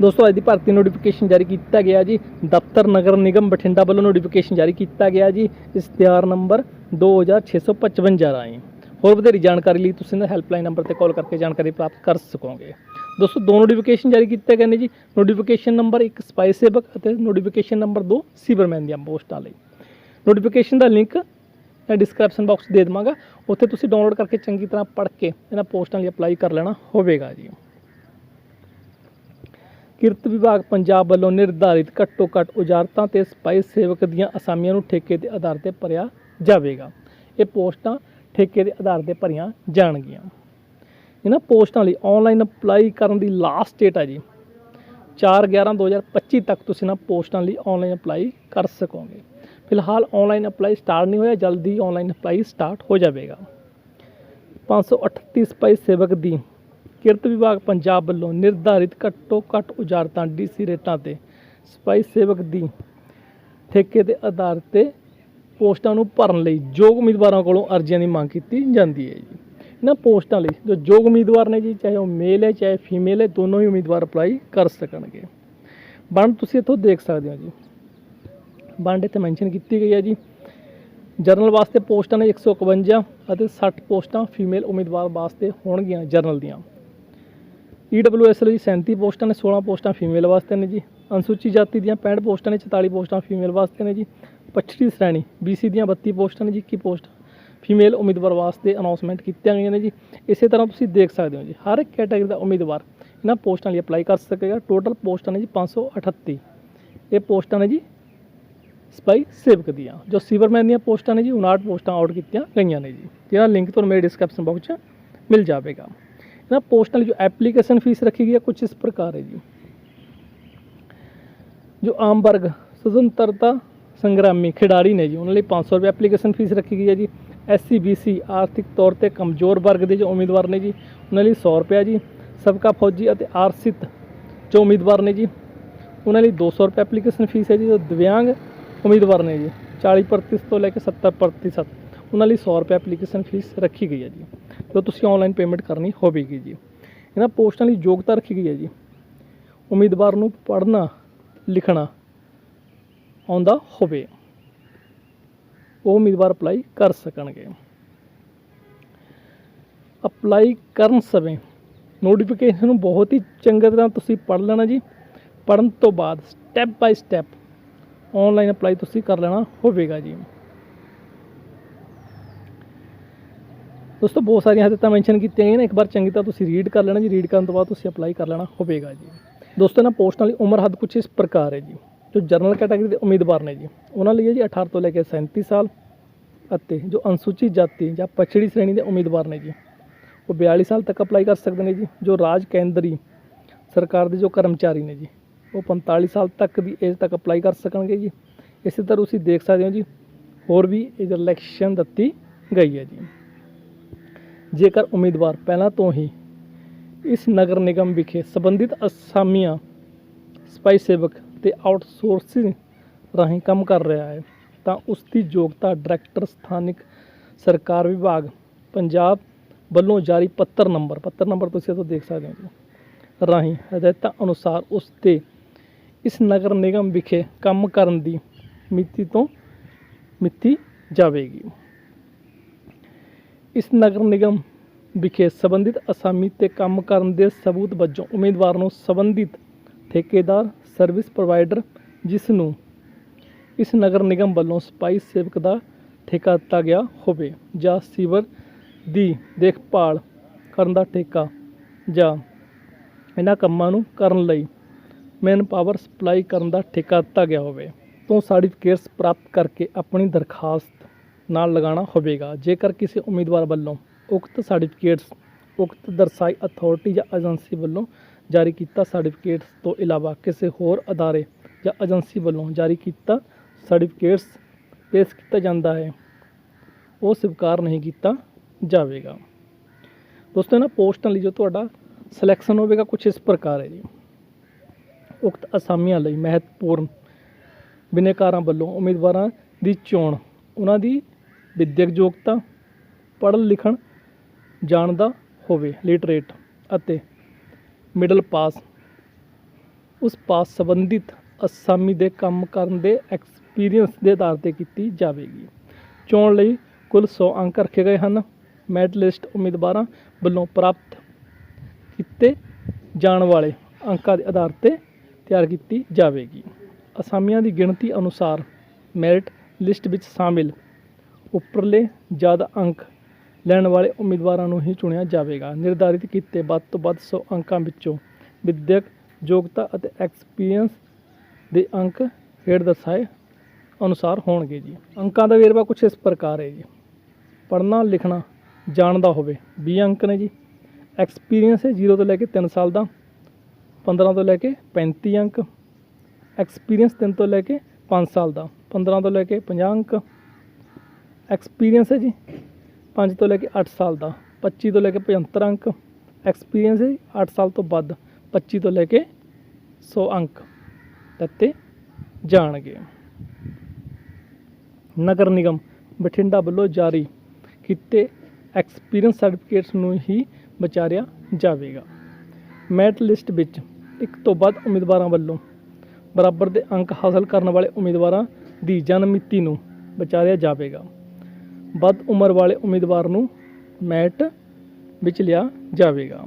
ਦੋਸਤੋ, ਅੱਜ ਦੀ ਭਰਤੀ ਨੋਟੀਫਿਕੇਸ਼ਨ ਜਾਰੀ ਕੀਤਾ ਗਿਆ ਜੀ। ਦਫ਼ਤਰ, ਨਗਰ ਨਿਗਮ, ਬਠਿੰਡਾ ਵੱਲੋਂ ਨੋਟੀਫਿਕੇਸ਼ਨ ਜਾਰੀ ਕੀਤਾ ਗਿਆ ਜੀ। ਇਸ਼ਤਿਹਾਰ ਨੰਬਰ 2655 ਰਾਹੀਂ ਹੋਰ ਵਧੇਰੀ ਜਾਣਕਾਰੀ ਲਈ ਤੁਸੀਂ ਇਹਨਾਂ ਹੈਲਪਲਾਈਨ ਨੰਬਰ ਤੇ ਕਾਲ ਕਰਕੇ ਜਾਣਕਾਰੀ ਪ੍ਰਾਪਤ ਕਰ ਸਕੋਗੇ। ਦੋਸਤੋ, ਦੋ ਨੋਟੀਫਿਕੇਸ਼ਨ ਜਾਰੀ ਕੀਤੇ ਗਏ ਨੇ ਜੀ। ਨੋਟੀਫਿਕੇਸ਼ਨ ਨੰਬਰ 1 ਸਪਾਈ ਸੇਵਕ ਅਤੇ ਨੋਟੀਫਿਕੇਸ਼ਨ ਨੰਬਰ 2 ਸੀਵਰਮੈਨ ਦੀਆਂ ਪੋਸਟਾਂ ਲਈ। ਨੋਟੀਫਿਕੇਸ਼ਨ ਦਾ ਲਿੰਕ ਮੈਂ ਡਿਸਕ੍ਰਿਪਸ਼ਨ ਬਾਕਸ ਦੇ ਦੇਵਾਂਗਾ। ਉੱਥੇ ਤੁਸੀਂ ਡਾਊਨਲੋਡ ਕਰਕੇ ਚੰਗੀ ਤਰ੍ਹਾਂ ਪੜ੍ਹ ਕੇ ਇਹਨਾਂ ਪੋਸਟਾਂ ਲਈ ਅਪਲਾਈ ਕਰ ਲੈਣਾ ਹੋਵੇਗਾ ਜੀ। ਕਿਰਤ ਵਿਭਾਗ ਪੰਜਾਬ ਵੱਲੋਂ ਨਿਰਧਾਰਿਤ ਘੱਟੋ ਘੱਟ ਉਜਾਰਤਾਂ ਤੇ ਸਪਾਈ ਸੇਵਕ ਦੀਆਂ ਅਸਾਮੀਆਂ ਨੂੰ ਠੇਕੇ ਦੇ ਆਧਾਰ ਤੇ ਭਰਿਆ ਜਾਵੇਗਾ। ਇਹ ਪੋਸਟਾਂ ਠੇਕੇ ਦੇ ਆਧਾਰ ਤੇ ਭਰੀਆਂ ਜਾਣਗੀਆਂ। ਇਹਨਾਂ ਪੋਸਟਾਂ ਲਈ ਆਨਲਾਈਨ ਅਪਲਾਈ ਕਰਨ ਦੀ ਲਾਸਟ ਡੇਟ ਹੈ ਜੀ। 4/11/2025 ਤੱਕ ਤੁਸੀਂ ਇਹਨਾਂ ਪੋਸਟਾਂ ਲਈ ਆਨਲਾਈਨ ਅਪਲਾਈ ਕਰ ਸਕੋਗੇ। ਫਿਲਹਾਲ ਆਨਲਾਈਨ ਅਪਲਾਈ ਸਟਾਰਟ ਨਹੀਂ ਹੋਇਆ, ਜਲਦੀ ਆਨਲਾਈਨ ਅਪਲਾਈ ਸਟਾਰਟ ਹੋ ਜਾਵੇਗਾ। 538 ਸਪਾਈ ਸੇਵਕ ਦੀ ਕਿਰਤ ਵਿਭਾਗ ਪੰਜਾਬ ਵੱਲੋਂ ਨਿਰਧਾਰਿਤ ਘੱਟੋ ਘੱਟ ਉਜਾਰਤਾਂ ਡੀਸੀ ਰੇਟਾਂ ਤੇ ਸਪਾਈ ਸੇਵਕ ਦੀ ਠੇਕੇ ਦੇ ਆਧਾਰ ਤੇ ਪੋਸਟਾਂ ਨੂੰ ਭਰਨ ਲਈ ਯੋਗ ਉਮੀਦਵਾਰਾਂ ਕੋਲੋਂ ਅਰਜ਼ੀਆਂ ਦੀ ਮੰਗ ਕੀਤੀ ਜਾਂਦੀ ਹੈ ਜੀ। ਇਹਨਾਂ ਪੋਸਟਾਂ ਲਈ ਜੋ ਯੋਗ ਉਮੀਦਵਾਰ ਨੇ ਜੀ, ਚਾਹੇ ਉਹ ਮੇਲ ਹੈ, ਚਾਹੇ ਫੀਮੇਲ ਹੈ, ਦੋਨੋਂ ਹੀ ਉਮੀਦਵਾਰ ਅਪਲਾਈ ਕਰ ਸਕਣਗੇ। ਵੰਡ ਤੁਸੀਂ ਇੱਥੋਂ ਦੇਖ ਸਕਦੇ ਹੋ ਜੀ। ਵੰਡ ਇੱਥੇ ਮੈਂਸ਼ਨ ਕੀਤੀ ਗਈ ਹੈ ਜੀ। ਜਰਨਲ ਵਾਸਤੇ ਪੋਸਟਾਂ ਨੇ 151 ਅਤੇ 60 ਪੋਸਟਾਂ ਫੀਮੇਲ ਉਮੀਦਵਾਰ ਵਾਸਤੇ ਹੋਣਗੀਆਂ ਜਰਨਲ ਦੀਆਂ। ਈਡਬਲਯੂਐਸ ਲਈ 37 ਪੋਸਟਾਂ ਨੇ 16 ਪੋਸਟਾਂ ਫੀਮੇਲ ਵਾਸਤੇ ਨੇ ਜੀ। ਅਨੁਸੂਚਿਤ ਜਾਤੀ ਦੀਆਂ 65 ਪੋਸਟਾਂ ਨੇ 44 ਪੋਸਟਾਂ ਫੀਮੇਲ ਵਾਸਤੇ ਨੇ ਜੀ। ਪਛੜੀ ਸ਼੍ਰੇਣੀ BC ਦੀਆਂ 32 ਪੋਸਟਾਂ ਨੇ ਜੀ 21 ਪੋਸਟਾਂ ਫੀਮੇਲ ਉਮੀਦਵਾਰ ਵਾਸਤੇ ਅਨਾਉਂਸਮੈਂਟ ਕੀਤੀਆਂ ਗਈਆਂ ਨੇ ਜੀ। ਇਸੇ ਤਰ੍ਹਾਂ ਤੁਸੀਂ ਦੇਖ ਸਕਦੇ ਹੋ ਜੀ, ਹਰ ਇੱਕ ਕੈਟਾਗਰੀ ਦਾ ਉਮੀਦਵਾਰ ਇਹਨਾਂ ਪੋਸਟਾਂ ਲਈ ਅਪਲਾਈ ਕਰ ਸਕੇਗਾ। ਟੋਟਲ ਪੋਸਟਾਂ ਨੇ ਜੀ 538 ਇਹ ਪੋਸਟਾਂ ਨੇ ਜੀ ਸਪਾਈ ਸੇਵਕ ਦੀਆਂ, ਜੋ ਸੀਵਰਮੈਨ ਦੀਆਂ ਪੋਸਟਾਂ ਨੇ ਜੀ 59 ਪੋਸਟਾਂ ਆਊਟ ਕੀਤੀਆਂ ਗਈਆਂ ਨੇ ਜੀ। ਜਿਹਦਾ ਲਿੰਕ ਤੁਹਾਨੂੰ ਮੇਰੇ ਡਿਸਕ੍ਰਿਪਸ਼ਨ ਬਾਕਸ 'ਚ ਮਿਲ ਜਾਵੇਗਾ। ਇਹਨਾਂ ਪੋਸਟਾਂ ਲਈ ਜੋ ਐਪਲੀਕੇਸ਼ਨ ਫੀਸ ਰੱਖੀ ਗਈ ਹੈ ਕੁਝ ਇਸ ਪ੍ਰਕਾਰ ਹੈ ਜੀ। ਜੋ ਆਮ ਵਰਗ, ਸੁਤੰਤਰਤਾ ਸੰਗਰਾਮੀ ਖਿਡਾਰੀ ਨੇ ਜੀ, ਉਹਨਾਂ ਲਈ 500 ਰੁਪਏ ਐਪਲੀਕੇਸ਼ਨ ਫੀਸ ਰੱਖੀ ਗਈ ਹੈ ਜੀ। ਐਸਸੀ ਬੀਸੀ ਆਰਥਿਕ ਤੌਰ ਤੇ ਕਮਜ਼ੋਰ ਵਰਗ ਦੇ ਜੋ ਉਮੀਦਵਾਰ ਨੇ ਜੀ, ਉਹਨਾਂ ਲਈ 100 ਰੁਪਏ ਜੀ, ਸਬਕਾ ਫੌਜੀ ਅਤੇ ਆਰਸਿਤ ਜੋ ਉਮੀਦਵਾਰ ਨੇ ਜੀ, ਉਹਨਾਂ ਲਈ 200 ਰੁਪਏ ਐਪਲੀਕੇਸ਼ਨ ਫੀਸ ਹੈ ਜੀ, ਜੋ ਦਿਵਿਆਂਗ ਉਮੀਦਵਾਰ ਨੇ ਜੀ 40% ਤੋਂ ਲੈ ਕੇ 70% ਉਹਨਾਂ ਲਈ 100 ਰੁਪਏ ਐਪਲੀਕੇਸ਼ਨ ਫੀਸ ਰੱਖੀ ਗਈ ਹੈ ਜੀ। ਜੋ ਤੁਸੀਂ ਆਨਲਾਈਨ ਪੇਮੈਂਟ ਕਰਨੀ ਹੋਵੇਗੀ ਜੀ। ਇਹਨਾਂ ਪੋਸਟਾਂ ਲਈ ਯੋਗਤਾ ਰੱਖੀ ਗਈ ਹੈ ਜੀ। ਉਮੀਦਵਾਰ ਨੂੰ ਪੜ੍ਹਨਾ, ਲਿਖਣਾ ਆਉਂਦਾ ਹੋਵੇ। ਉਹ ਉਮੀਦਵਾਰ ਅਪਲਾਈ ਕਰ ਸਕਣਗੇ। ਅਪਲਾਈ ਕਰਨ ਸਮੇਂ ਨੋਟੀਫਿਕੇਸ਼ਨ ਨੂੰ ਬਹੁਤ ਹੀ ਚੰਗੀ ਤਰ੍ਹਾਂ ਤੁਸੀਂ ਪੜ੍ਹ ਲੈਣਾ ਜੀ। ਪੜ੍ਹਨ ਤੋਂ ਬਾਅਦ step by step online apply ਤੁਸੀਂ ਕਰ ਲੈਣਾ ਹੋਵੇਗਾ ਜੀ। ਦੋਸਤੋ, ਬਹੁਤ ਸਾਰੀਆਂ ਹਦਾਇਤਾਂ ਮੈਂਸ਼ਨ ਕੀਤੀਆਂ ਗਈਆਂ ਨੇ। ਇੱਕ ਵਾਰ ਚੰਗੀ ਤਰ੍ਹਾਂ ਤੁਸੀਂ ਰੀਡ ਕਰ ਲੈਣਾ ਜੀ। ਰੀਡ ਕਰਨ ਤੋਂ ਬਾਅਦ ਤੁਸੀਂ ਅਪਲਾਈ ਕਰ ਲੈਣਾ, ਹੋਵੇਗਾ ਜੀ। ਦੋਸਤੋ, ਇਹਨਾਂ ਪੋਸਟਾਂ ਲਈ ਉਮਰ ਹੱਦ ਕੁਝ ਇਸ ਪ੍ਰਕਾਰ ਹੈ ਜੀ। ਜੋ ਜਨਰਲ ਕੈਟਾਗਰੀ ਦੇ ਉਮੀਦਵਾਰ ਨੇ ਜੀ। ਉਹਨਾਂ ਲਈ ਹੈ ਜੀ 18 ਤੋਂ ਲੈ ਕੇ 37 ਸਾਲ ਅਤੇ ਜੋ ਅਨੁਸੂਚਿਤ ਜਾਤੀ ਜਾਂ ਪਛੜੀ ਸ਼੍ਰੇਣੀ ਦੇ ਉਮੀਦਵਾਰ ਨੇ ਜੀ, ਉਹ 42 ਸਾਲ ਤੱਕ ਅਪਲਾਈ ਕਰ ਸਕਦੇ ਨੇ ਜੀ। ਜੋ ਰਾਜ ਕੇਂਦਰੀ ਸਰਕਾਰ ਦੇ ਜੋ ਕਰਮਚਾਰੀ ਨੇ ਜੀ, ਉਹ 45 ਸਾਲ ਤੱਕ ਦੀ ਏਜ ਤੱਕ ਅਪਲਾਈ ਕਰ ਸਕਣਗੇ ਜੀ। ਇਸੇ ਤਰ੍ਹਾਂ ਤੁਸੀਂ ਦੇਖ ਸਕਦੇ ਹੋ ਜੀ, ਹੋਰ ਵੀ ਇਹ ਇਲੈਕਸ਼ਨ ਦਿੱਤੀ ਗਈ ਹੈ ਜੀ। ਜੇਕਰ ਉਮੀਦਵਾਰ ਪਹਿਲਾਂ ਤੋਂ ਹੀ ਇਸ ਨਗਰ ਨਿਗਮ ਵਿਖੇ ਸੰਬੰਧਿਤ ਅਸਾਮੀਆਂ ਸਪਾਈ ਸੇਵਕ ਤੇ ਆਊਟਸੋਰਸਿੰਗ ਰਾਹੀਂ ਕੰਮ ਕਰ ਰਿਹਾ ਹੈ, ਤਾਂ ਉਸ ਦੀ ਯੋਗਤਾ ਡਾਇਰੈਕਟਰ ਸਥਾਨਿਕ ਸਰਕਾਰ ਵਿਭਾਗ ਪੰਜਾਬ ਵੱਲੋਂ ਜਾਰੀ ਪੱਤਰ ਨੰਬਰ ਪੱਤਰ ਨੰਬਰ ਤੁਸੀਂ ਇੱਥੋਂ ਦੇਖ ਸਕਦੇ ਹੋ ਰਾਹੀਂ ਹਦਾਇਤਾਂ ਅਨੁਸਾਰ ਉਸ ਤੇ ਇਸ ਨਗਰ ਨਿਗਮ ਵਿਖੇ ਕੰਮ ਕਰਨ ਦੀ ਮਿਤੀ ਤੋਂ ਮਿਤੀ ਜਾਵੇਗੀ। ਇਸ ਨਗਰ ਨਿਗਮ ਵਿਖੇ ਸੰਬੰਧਿਤ ਅਸਾਮੀ ਤੇ ਕੰਮ ਕਰਨ ਦੇ ਸਬੂਤ ਵਜੋਂ ਉਮੀਦਵਾਰ ਨੂੰ ਸੰਬੰਧਿਤ ਠੇਕੇਦਾਰ ਸਰਵਿਸ ਪ੍ਰੋਵਾਈਡਰ ਜਿਸ ਨੂੰ ਇਸ ਨਗਰ ਨਿਗਮ ਵੱਲੋਂ ਸਪਾਈ ਸੇਵਕ ਦਾ ਠੇਕਾ ਦਿੱਤਾ ਗਿਆ ਹੋਵੇ ਜਾਂ ਸੀਵਰ ਦੀ ਦੇਖਭਾਲ ਕਰਨ ਦਾ ਠੇਕਾ ਜਾਂ ਇਹਨਾਂ ਕੰਮਾਂ ਨੂੰ ਕਰਨ ਲਈ ਮੈਨ ਪਾਵਰ ਸਪਲਾਈ ਕਰਨ ਦਾ ਠੇਕਾ ਦਿੱਤਾ ਗਿਆ ਹੋਵੇ। ਤੋਂ ਸਰਟੀਫਿਕੇਟਸ ਪ੍ਰਾਪਤ ਕਰਕੇ ਆਪਣੀ ਦਰਖਾਸਤ ਨਾਲ ਲਗਾਉਣਾ ਹੋਵੇਗਾ। ਜੇਕਰ ਕਿਸੇ ਉਮੀਦਵਾਰ ਵੱਲੋਂ ਉਕਤ ਸਰਟੀਫਿਕੇਟਸ ਉਕਤ ਦਰਸਾਈ ਅਥਾਰਟੀ ਜਾਂ ਏਜੰਸੀ ਵੱਲੋਂ ਜਾਰੀ ਕੀਤਾ ਸਰਟੀਫਿਕੇਟਸ ਤੋਂ ਇਲਾਵਾ ਕਿਸੇ ਹੋਰ ਅਦਾਰੇ ਜਾਂ ਏਜੰਸੀ ਵੱਲੋਂ ਜਾਰੀ ਕੀਤਾ ਸਰਟੀਫਿਕੇਟਸ ਪੇਸ਼ ਕੀਤਾ ਜਾਂਦਾ ਹੈ, ਉਹ ਸਵੀਕਾਰ ਨਹੀਂ ਕੀਤਾ ਜਾਵੇਗਾ। ਦੋਸਤੋ, ਇਹਨਾਂ ਪੋਸਟਾਂ ਲਈ ਜੋ ਤੁਹਾਡਾ ਸਿਲੈਕਸ਼ਨ ਹੋਵੇਗਾ ਕੁਝ ਇਸ ਪ੍ਰਕਾਰ ਹੈ ਜੀ। ਉਕਤ ਅਸਾਮੀਆਂ ਲਈ ਮਹੱਤਵਪੂਰਨ ਬਿਨੇਕਾਰਾਂ ਵੱਲੋਂ ਉਮੀਦਵਾਰਾਂ ਦੀ ਚੋਣ, ਉਹਨਾਂ ਦੀ ਵਿਦਿਅਕ ਯੋਗਤਾ ਪੜ੍ਹਨ ਲਿਖਣ ਜਾਣਦਾ ਹੋਵੇ ਲਿਟਰੇਟ ਅਤੇ ਮਿਡਲ ਪਾਸ ਉਸ ਪਾਸ ਸੰਬੰਧਿਤ ਅਸਾਮੀ ਦੇ ਕੰਮ ਕਰਨ ਦੇ ਐਕਸਪੀਰੀਅੰਸ ਦੇ ਆਧਾਰ ਤੇ ਕੀਤੀ ਜਾਵੇਗੀ। ਚੋਣ ਲਈ ਕੁੱਲ 100 ਅੰਕ ਰੱਖੇ ਗਏ ਹਨ। ਮੈਰਿਟ ਲਿਸਟ ਉਮੀਦਵਾਰਾਂ ਵੱਲੋਂ ਪ੍ਰਾਪਤ ਕੀਤੇ ਜਾਣ ਵਾਲੇ ਅੰਕਾਂ ਦੇ ਆਧਾਰ ਤੇ ਤਿਆਰ ਕੀਤੀ ਜਾਵੇਗੀ। ਅਸਾਮੀਆਂ ਦੀ ਗਿਣਤੀ ਅਨੁਸਾਰ ਮੈਰਿਟ ਲਿਸਟ ਵਿੱਚ ਸ਼ਾਮਿਲ ਉੱਪਰਲੇ ਜ਼ਿਆਦਾ ਅੰਕ ਲੈਣ ਵਾਲੇ ਉਮੀਦਵਾਰਾਂ ਨੂੰ ਹੀ ਚੁਣਿਆ ਜਾਵੇਗਾ। ਨਿਰਧਾਰਿਤ ਕੀਤੇ ਵੱਧ ਤੋਂ ਵੱਧ 100 ਅੰਕਾਂ ਵਿੱਚੋਂ ਵਿਦਿਅਕ ਯੋਗਤਾ ਅਤੇ ਐਕਸਪੀਰੀਅੰਸ ਦੇ ਅੰਕ ਹੇਠ ਦਰਸਾਏ ਅਨੁਸਾਰ ਹੋਣਗੇ ਜੀ। ਅੰਕਾਂ ਦਾ ਵੇਰਵਾ ਕੁਝ ਇਸ ਪ੍ਰਕਾਰ ਹੈ ਜੀ। ਪੜ੍ਹਨਾ, ਲਿਖਣਾ, ਜਾਣਦਾ ਹੋਵੇ। 20 ਅੰਕ ਨੇ ਜੀ। ਐਕਸਪੀਰੀਅੰਸ ਹੈ 0 ਤੋਂ ਲੈ ਕੇ 3 ਸਾਲ ਦਾ। 15 ਤੋਂ ਲੈ ਕੇ 35 ਅੰਕ। ਐਕਸਪੀਰੀਅੰਸ 3 ਤੋਂ ਲੈ ਕੇ 5 ਸਾਲ ਦਾ। 15 ਤੋਂ ਲੈ ਕੇ 50 ਅੰਕ। ਐਕਸਪੀਰੀਅੰਸ ਹੈ ਜੀ। 5 ਤੋਂ ਲੈ ਕੇ 8 ਸਾਲ ਦਾ। 25 ਤੋਂ ਲੈ ਕੇ 75 ਅੰਕ। ਐਕਸਪੀਰੀਅੰਸ ਹੈ 8 ਸਾਲ ਤੋਂ ਵੱਧ। 25 ਤੋਂ ਲੈ ਕੇ 100 ਅੰਕ। ਦਿੱਤੇ ਜਾਣਗੇ। ਨਗਰ ਨਿਗਮ, ਬਠਿੰਡਾ ਵੱਲੋਂ ਜਾਰੀ ਕੀਤੇ ਐਕਸਪੀਰੀਅੰਸ ਸਰਟੀਫਿਕੇਟਸ ਨੂੰ ਹੀ ਵਿਚਾਰਿਆ ਜਾਵੇਗਾ। ਮੈਟ ਲਿਸਟ ਵਿੱਚ ਇੱਕ ਤੋਂ ਵੱਧ ਉਮੀਦਵਾਰਾਂ ਵੱਲੋਂ ਬਰਾਬਰ ਦੇ ਅੰਕ ਹਾਸਲ ਕਰਨ ਵਾਲੇ ਉਮੀਦਵਾਰਾਂ ਦੀ ਜਨਮ ਮਿਤੀ ਨੂੰ ਵਿਚਾਰਿਆ ਜਾਵੇਗਾ। ਵੱਧ ਉਮਰ ਵਾਲੇ ਉਮੀਦਵਾਰ ਨੂੰ ਮੈਟ ਵਿੱਚ ਲਿਆ ਜਾਵੇਗਾ।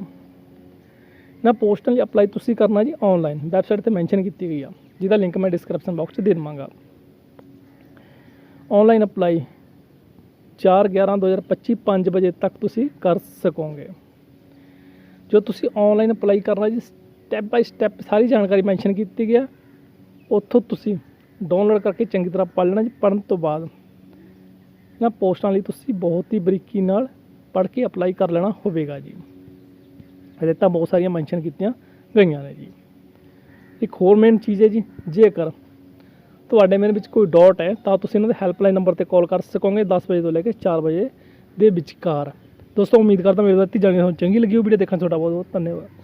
ਨਾ, ਪੋਸਟਾਂ ਲਈ ਅਪਲਾਈ ਤੁਸੀਂ ਕਰਨਾ ਜੀ ਆਨਲਾਈਨ ਵੈਬਸਾਈਟ ਤੇ ਮੈਂਸ਼ਨ ਕੀਤੀ ਗਈ ਆ। ਜਿਹਦਾ ਲਿੰਕ ਮੈਂ ਡਿਸਕ੍ਰਿਪਸ਼ਨ ਬਾਕਸ 'ਚ ਦੇ ਦੇਵਾਂਗਾ। ਆਨਲਾਈਨ ਅਪਲਾਈ 4/11/2025 5 ਵਜੇ ਤੱਕ ਤੁਸੀਂ ਕਰ ਸਕੋਗੇ। ਜੋ ਤੁਸੀਂ ਆਨਲਾਈਨ ਅਪਲਾਈ ਕਰਨਾ ਜੀ ਸਟੈਪ ਬਾਈ ਸਟੈਪ ਸਾਰੀ ਜਾਣਕਾਰੀ ਮੈਂਸ਼ਨ ਕੀਤੀ ਗਿਆ ਉੱਥੋਂ ਤੁਸੀਂ ਡਾਊਨਲੋਡ ਕਰਕੇ ਚੰਗੀ ਤਰ੍ਹਾਂ ਪੜ੍ਹ ਲੈਣਾ ਜੀ, ਪੜ੍ਹਨ ਤੋਂ ਬਾਅਦ। ਨਾ ਪੋਸਟਾਂ ਲਈ ਤੁਸੀਂ ਬਹੁਤ ਹੀ ਬਰੀਕੀ ਨਾਲ ਪੜ੍ਹ ਕੇ ਅਪਲਾਈ ਕਰ ਲੈਣਾ ਹੋਵੇਗਾ ਜੀ। ਇਹਦੇ ਤਾਂ ਬਹੁਤ ਸਾਰੀਆਂ ਮੈਂਸ਼ਨ ਕੀਤੀਆਂ ਗਈਆਂ ਨੇ ਜੀ। ਇੱਕ ਹੋਰ ਮੇਨ ਚੀਜ਼ ਹੈ ਜੀ, ਜੇਕਰ ਤੁਹਾਡੇ ਮੇਰੇ ਵਿੱਚ ਕੋਈ ਡਾਊਟ ਹੈ, ਤਾਂ ਤੁਸੀਂ ਇਹਨਾਂ ਦੇ ਹੈਲਪਲਾਈਨ ਨੰਬਰ ਤੇ ਕਾਲ ਕਰ ਸਕੋਗੇ 10 ਵਜੇ ਤੋਂ ਲੈ ਕੇ 4 ਵਜੇ ਦੇ ਵਿਚਕਾਰ। ਦੋਸਤੋ, ਉਮੀਦ ਕਰਦਾ ਮੇਰੇ ਦਿੱਤੀ ਜਾਣੀ ਤੁਹਾਨੂੰ ਚੰਗੀ ਲੱਗੀ ਉਹ ਵੀਡੀਓ ਦੇਖਣ 'ਚ ਤੁਹਾਡਾ ਬਹੁਤ ਬਹੁਤ ਧੰਨਵਾਦ।